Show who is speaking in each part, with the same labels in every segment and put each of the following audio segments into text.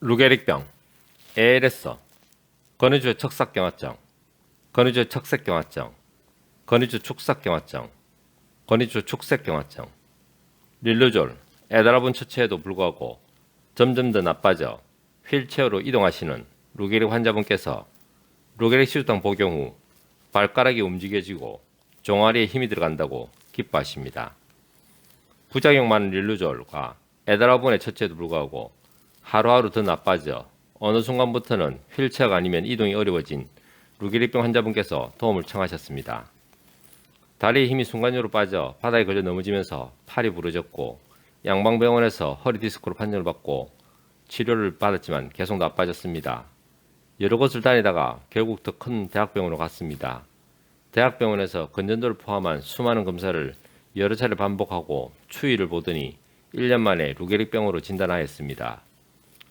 Speaker 1: 루게릭병, ALS, 건의주 척삭경화증, 건의주 척색경화증, 건의주 축삭경화증, 건의주 축색경화증, 릴루졸, 에다라본 처치에도 불구하고 점점 더 나빠져 휠체어로 이동하시는 루게릭 환자분께서 루게릭 시루탕 복용 후 발가락이 움직여지고 종아리에 힘이 들어간다고 기뻐하십니다. 부작용 많은 릴루졸과 에다라본의 처치에도 불구하고 하루하루 더 나빠져 어느 순간부터는 휠체어가 아니면 이동이 어려워진 루게릭병 환자분께서 도움을 청하셨습니다. 다리에 힘이 순간적으로 빠져 바닥에 걸려 넘어지면서 팔이 부러졌고 양방병원에서 허리 디스크로 판정을 받고 치료를 받았지만 계속 나빠졌습니다. 여러 곳을 다니다가 결국 더 큰 대학병원으로 갔습니다. 대학병원에서 건전도를 포함한 수많은 검사를 여러 차례 반복하고 추이를 보더니 1년 만에 루게릭병으로 진단하였습니다.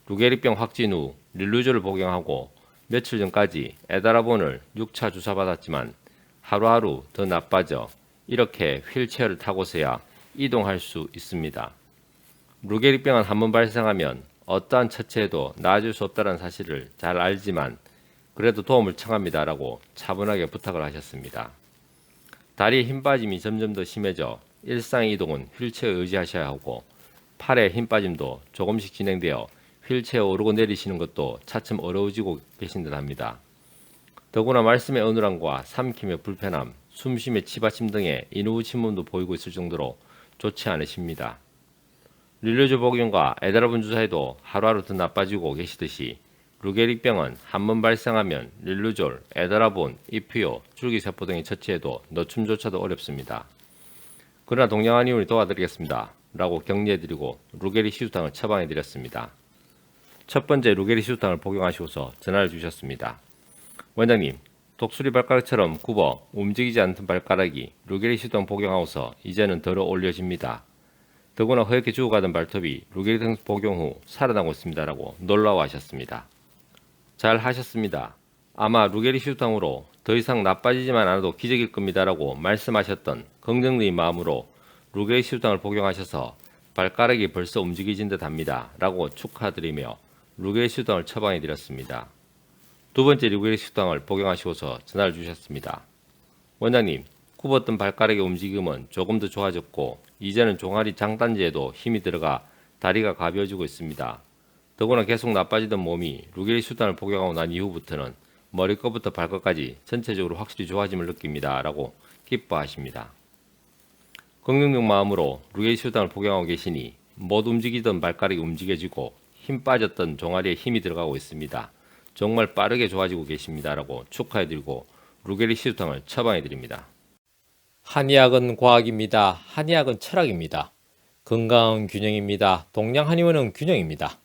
Speaker 1: 루게릭병 확진 후 릴루졸을 복용하고 며칠 전까지 에다라본을 6차 주사받았지만 하루하루 더 나빠져 이렇게 휠체어를 타고서야 이동할 수 있습니다. 루게릭병은 한 번 발생하면 어떠한 처치에도 나아질 수 없다는 사실을 잘 알지만 그래도 도움을 청합니다라고 차분하게 부탁을 하셨습니다. 다리에 힘 빠짐이 점점 더 심해져 일상 이동은 휠체어 의지하셔야 하고 팔에 힘 빠짐도 조금씩 진행되어 휠체어 오르고 내리시는 것도 차츰 어려워지고 계신 듯 합니다. 더구나 말씀의 어눌함과 삼킴의 불편함, 숨쉼의 치받침 등의 인후 침문도 보이고 있을 정도로 좋지 않으십니다. 릴루즈 복용과 에다라본 주사에도 하루하루 더 나빠지고 계시듯이 루게릭병은 한 번 발생하면 릴루졸, 에다라본, 이피오, 줄기세포 등의 처치에도 너춤조차도 어렵습니다. 그러나 동양한 이원이 도와드리겠습니다. 라고 격려해드리고 루게리 시수탕을 처방해드렸습니다. 첫 번째 루게리 시수탕을 복용하시고서 전화를 주셨습니다. 원장님, 독수리 발가락처럼 굽어 움직이지 않던 발가락이 루게리 시수탕 복용하고서 이제는 덜어 올려집니다. 더구나 허옇게 죽어가던 발톱이 루게리등 복용 후 살아나고 있습니다라고 놀라워하셨습니다. 잘 하셨습니다. 아마 루게리 시루탕으로 더 이상 나빠지지만 않아도 기적일 겁니다라고 말씀하셨던 긍정적인 마음으로 루게리 시루탕을 복용하셔서 발가락이 벌써 움직이진 듯 합니다. 라고 축하드리며 루게리 시루탕을 처방해 드렸습니다. 두 번째 루게리 시루탕을 복용하시고서 전화를 주셨습니다. 원장님, 굽었던 발가락의 움직임은 조금 더 좋아졌고 이제는 종아리 장단지에도 힘이 들어가 다리가 가벼워지고 있습니다. 더구나 계속 나빠지던 몸이 루게리 수단을 복용하고 난 이후부터는 머리끝부터 발끝까지 전체적으로 확실히 좋아짐을 느낍니다. 라고 기뻐하십니다. 긍정적 마음으로 루게리 수단을 복용하고 계시니 못 움직이던 발가락이 움직여지고 힘 빠졌던 종아리에 힘이 들어가고 있습니다. 정말 빠르게 좋아지고 계십니다. 라고 축하해드리고 루게리 시루탕을 처방해드립니다.
Speaker 2: 한의학은 과학입니다. 한의학은 철학입니다. 건강은 균형입니다. 동양 한의원은 균형입니다.